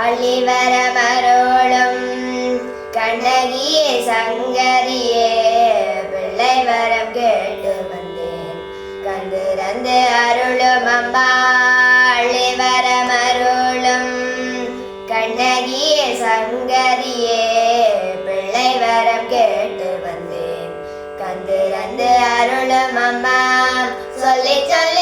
அள்ளிவர மரோளும் கண்ணகியே சங்கரியே பிள்ளை வரம் கேட்டு வந்தேன். கண்டிரந்து அருளும் அம்மா அள்ளிவர மருளும் கண்ணகியே சங்கரியே பிள்ளை வரம் கேட்டு வந்தேன். கண்டிரந்து அருளும் அம்மா சொல்லி சொல்லி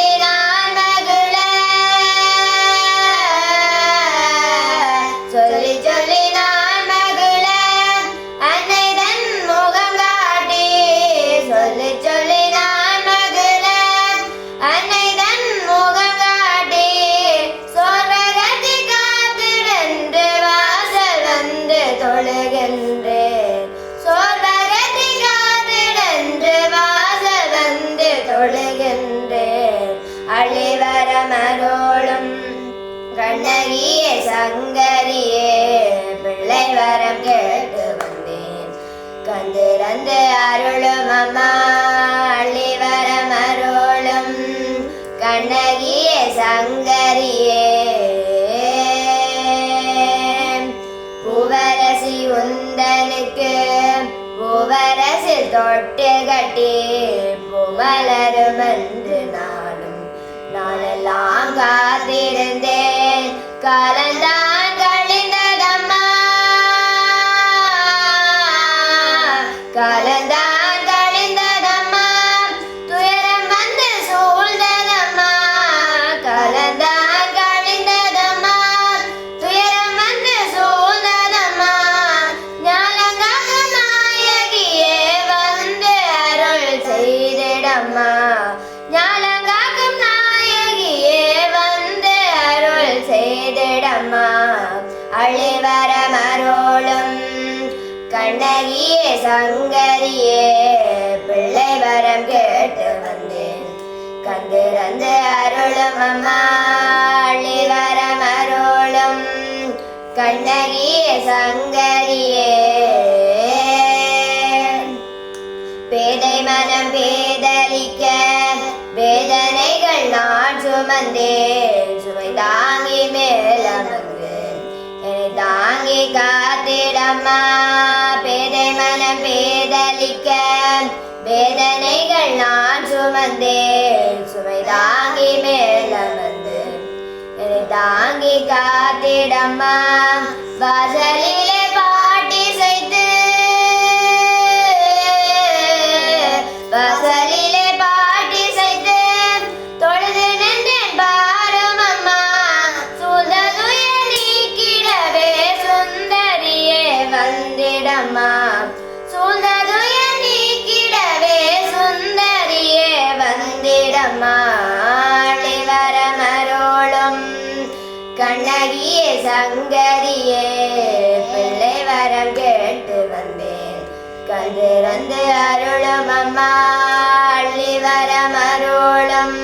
தொழுகின்றேன் அழிவர கண்ணகியே சங்கரியே பிள்ளை வரம் கேட்டு வந்தேன். கந்திரந்து அருளும் அம்மா அள்ளி வரம் கண்ணகியே சங்கரியே. பூவரசி உந்தனுக்கு பூவரசில் தொட்டு கட்டி பூமலரும் நாளெல்லாம் காத்திருந்தேன். கலந்தா கண்ணகியே சங்கரியே பிள்ளை வரம் கேட்டு வந்தேன். கந்திரந்து அருளும் அம்மா வரம் அருளும். கண்ணகியே சங்கரியே. பேதை மனம் பேதலிக்க வேதனைகள் நான் சுமந்தேன். சுமை தாங்கி மேலமங்கு என்னை தாங்கி காத்திடம்மா. வேதனைகள் நான் சுமந்தேன். சுமை தாங்கி மேலமர்ந்து என்னை தாங்கி காத்திடம்மா. வாசலிலே நான் கேட்டு வந்தேன். கண்டிருந்து அருளும் அம்மா அள்ளி வரம் அருளும்.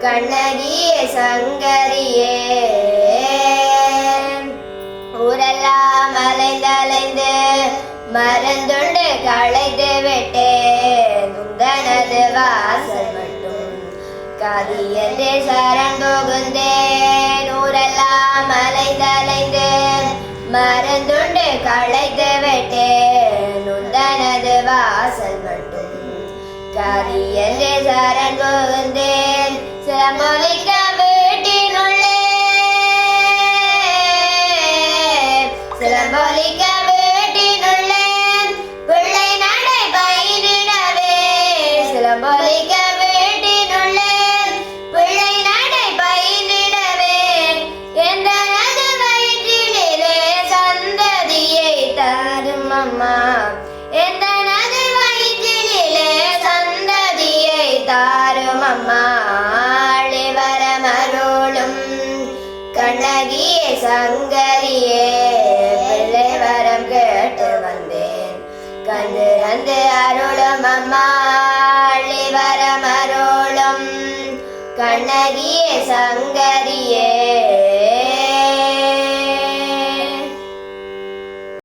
கண்ணகிய சங்கரியே. ஊரெல்லாம் அலைந்தலைந்து மறந்துண்டு களைத்து விட்டேன். உந்தனது வாசல் மட்டும் கதியது சரண் புகுந்தேன். ஊரெல்லாம் அலைந்தலைந்து மறந்து கதியந்தே சரண் புகுந்தேன் சிரமொழிக்க சங்கரியே பிள்ளை வரம் கேட்டு வந்தேன். கண்டு வந்து அருளும் அம்மா வரம் அருளும். கண்ணகியே சங்கரியே